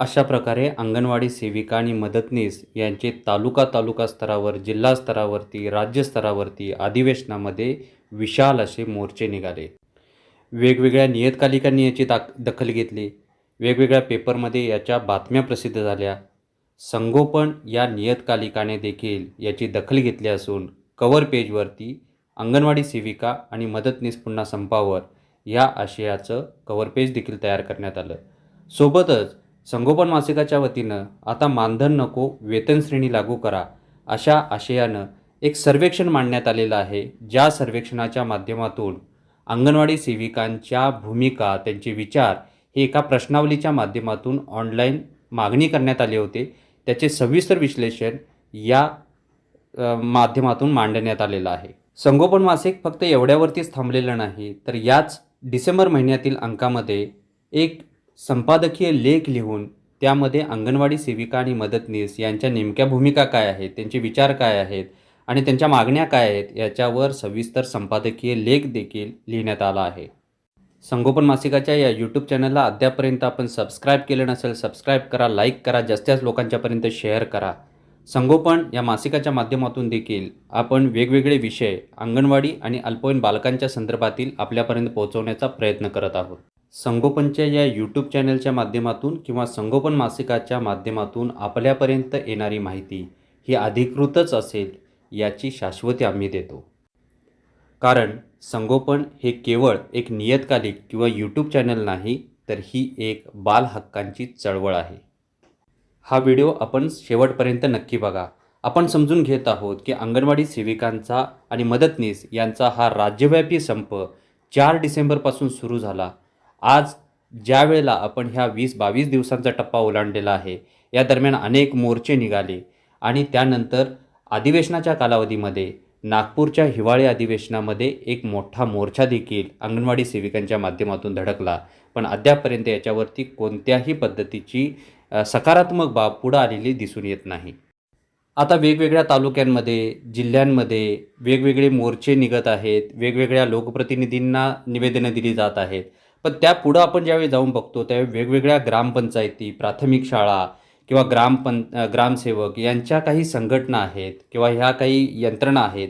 अशा प्रकारे अंगणवाडी सेविका आणि मदतनीस यांचे तालुका तालुका स्तरावर जिल्हा स्तरावरती राज्य स्तरावरती अधिवेशनामध्ये विशाल असे मोर्चे निघाले. वेगवेगळ्या नियतकालिकांनी याची दाख दखल घेतली. वेगवेगळ्या पेपरमध्ये याच्या बातम्या प्रसिद्ध झाल्या. संगोपन या नियतकालिकाने देखील याची दखल घेतली असून कवर पेजवरती अंगणवाडी सेविका आणि मदतनीस पुन्हा संपावर या आशयाचं कवर पेज देखील तयार करण्यात आलं. सोबतच संगोपन मासिकाच्या वतीनं आता मानधन नको वेतन श्रेणी लागू करा अशा आशयानं एक सर्वेक्षण मांडण्यात आलेलं आहे ज्या सर्वेक्षणाच्या माध्यमातून अंगणवाडी सेविकांच्या भूमिका त्यांचे विचार हे एका प्रश्नावलीच्या माध्यमातून ऑनलाईन मागणी करण्यात आले होते. त्याचे सविस्तर विश्लेषण या माध्यमातून मांडण्यात आलेलं आहे. संगोपन मासिक फक्त एवढ्यावरतीच थांबलेलं नाही तर याच डिसेंबर महिन्यातील अंकामध्ये एक संपादकीय लेख लिहून त्यामध्ये अंगणवाडी सेविका आणि मदतनीस यांच्या नेमक्या भूमिका काय आहेत त्यांचे विचार काय आहेत आणि त्यांच्या मागण्या काय आहेत याच्यावर सविस्तर संपादकीय लेख देखील लिहिण्यात आला आहे. संगोपन मासिकाच्या या यूट्यूब चॅनलला अद्यापर्यंत आपण सबस्क्राईब केलं नसेल सबस्क्राईब करा लाईक करा जास्तीत जास्त लोकांच्यापर्यंत शेअर करा. संगोपन या मासिकाच्या माध्यमातून देखील आपण वेगवेगळे विषय अंगणवाडी आणि अल्पवयीन बालकांच्या संदर्भातील आपल्यापर्यंत पोहोचवण्याचा प्रयत्न करत आहोत. संगोपनच्या या यूट्यूब चॅनलच्या माध्यमातून किंवा संगोपन मासिकाच्या माध्यमातून आपल्यापर्यंत येणारी माहिती ही अधिकृतच असेल याची शाश्वती आम्ही देतो. कारण संगोपन हे केवळ एक नियतकालिक किंवा यूट्यूब चॅनल नाही तर ही एक बालहक्कांची चळवळ आहे. हा व्हिडिओ आपण शेवटपर्यंत नक्की बघा. आपण समजून घेत आहोत की अंगणवाडी सेविकांचा आणि मदतनीस यांचा हा राज्यव्यापी संप चार डिसेंबरपासून सुरू झाला. आज ज्या वेळेला आपण ह्या वीस बावीस दिवसांचा टप्पा ओलांडलेला आहे या दरम्यान अनेक मोर्चे निघाले आणि त्यानंतर अधिवेशनाच्या कालावधीमध्ये नागपूरच्या हिवाळी अधिवेशनामध्ये एक मोठा मोर्चा देखील अंगणवाडी सेविकांच्या माध्यमातून धडकला. पण अद्यापपर्यंत याच्यावरती कोणत्याही पद्धतीची सकारात्मक बाब पुढं आलेली दिसून येत नाही. आता वेगवेगळ्या तालुक्यांमध्ये जिल्ह्यांमध्ये वेगवेगळे मोर्चे निघत आहेत वेगवेगळ्या लोकप्रतिनिधींना निवेदनं दिली जात आहेत. पण त्या पुढं आपण ज्यावेळी जाऊन बघतो त्यावेळी वेगवेगळ्या ग्रामपंचायती प्राथमिक शाळा किंवा ग्रामपं ग्रामसेवक यांच्या काही संघटना आहेत किंवा ह्या काही यंत्रणा आहेत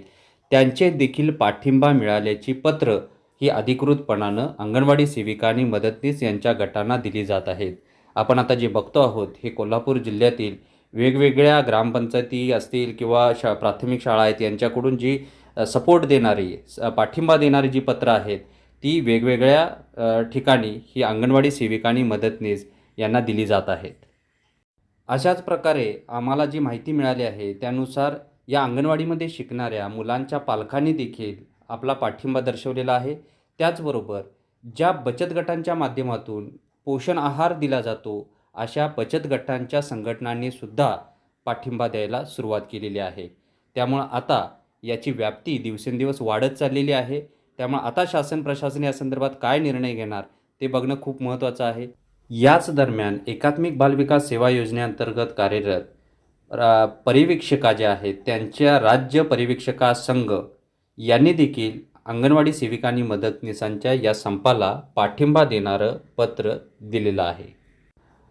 त्यांचे देखील पाठिंबा मिळाल्याची पत्र ही अधिकृतपणानं अंगणवाडी सेविका आणि मदतनीस यांच्या गटांना दिली जात आहेत. आपण आता जे बघतो आहोत हे कोल्हापूर जिल्ह्यातील वेगवेगळ्या ग्रामपंचायती असतील किंवा शा प्राथमिक शाळा आहेत यांच्याकडून जी सपोर्ट देणारी स- पाठिंबा देणारी जी पत्रं आहेत ती वेगवेगळ्या ठिकाणी ही अंगणवाडी सेविका आणि मदतनीस यांना दिली जात आहेत. अशाच प्रकारे आम्हाला जी माहिती मिळाली आहे त्यानुसार या अंगणवाडीमध्ये शिकणाऱ्या मुलांच्या पालकांनी देखील आपला पाठिंबा दर्शवलेला आहे. त्याचबरोबर ज्या बचत गटांच्या माध्यमातून पोषण आहार दिला जातो अशा बचत गटांच्या संघटनांनीसुद्धा पाठिंबा द्यायला सुरुवात केलेली आहे. त्यामुळं आता याची व्याप्ती दिवसेंदिवस वाढत चाललेली आहे. त्यामुळे आता शासन प्रशासन या संदर्भात काय निर्णय घेणार ते बघणं खूप महत्त्वाचं आहे. याच दरम्यान एकात्मिक बालविकास सेवा योजनेअंतर्गत कार्यरत रा परिवीक्षका ज्या आहेत त्यांच्या राज्य परिवीक्षका संघ यांनी देखील अंगणवाडी सेविकांनी मदतनीसांच्या या संपाला पाठिंबा देणारं पत्र दिलेलं आहे.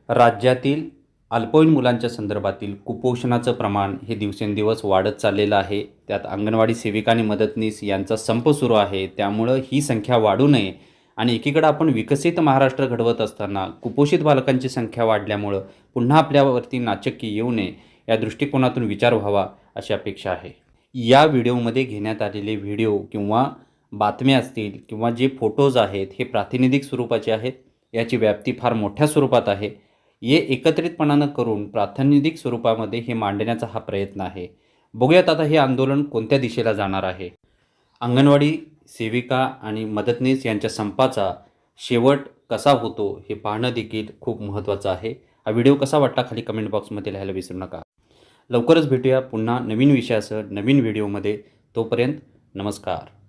राज्यातील अल्पवयीन मुलांच्या संदर्भातील कुपोषणाचं प्रमाण हे दिवसेंदिवस वाढत चाललेलं आहे. त्यात अंगणवाडी सेविका आणि मदतनीस यांचा संप सुरू आहे. त्यामुळं ही संख्या वाढू नये आणि एकीकडं आपण विकसित महाराष्ट्र घडवत असताना कुपोषित बालकांची संख्या वाढल्यामुळं पुन्हा आपल्यावरती नाचक्की येऊ नये या दृष्टिकोनातून विचार व्हावा अशी अपेक्षा आहे. या व्हिडिओमध्ये घेण्यात आलेले व्हिडिओ किंवा बातम्या असतील किंवा जे फोटोज आहेत हे प्रातिनिधिक स्वरूपाचे आहेत. याची व्याप्ती फार मोठ्या स्वरूपात आहे. ये एकत्रितपणानं करून प्रातिनिधिक स्वरूपामध्ये हे मांडण्याचा हा प्रयत्न आहे. बघूयात आता हे आंदोलन कोणत्या दिशेला जाणार आहे. अंगणवाडी सेविका आणि मदतनीस यांच्या संपाचा शेवट कसा होतो हे पाहणं देखील खूप महत्त्वाचं आहे. हा व्हिडिओ कसा वाटला खाली कमेंट बॉक्समध्ये लिहायला विसरू नका. लवकरच भेटूया पुन्हा नवीन विषयासह नवीन व्हिडिओमध्ये. तोपर्यंत नमस्कार.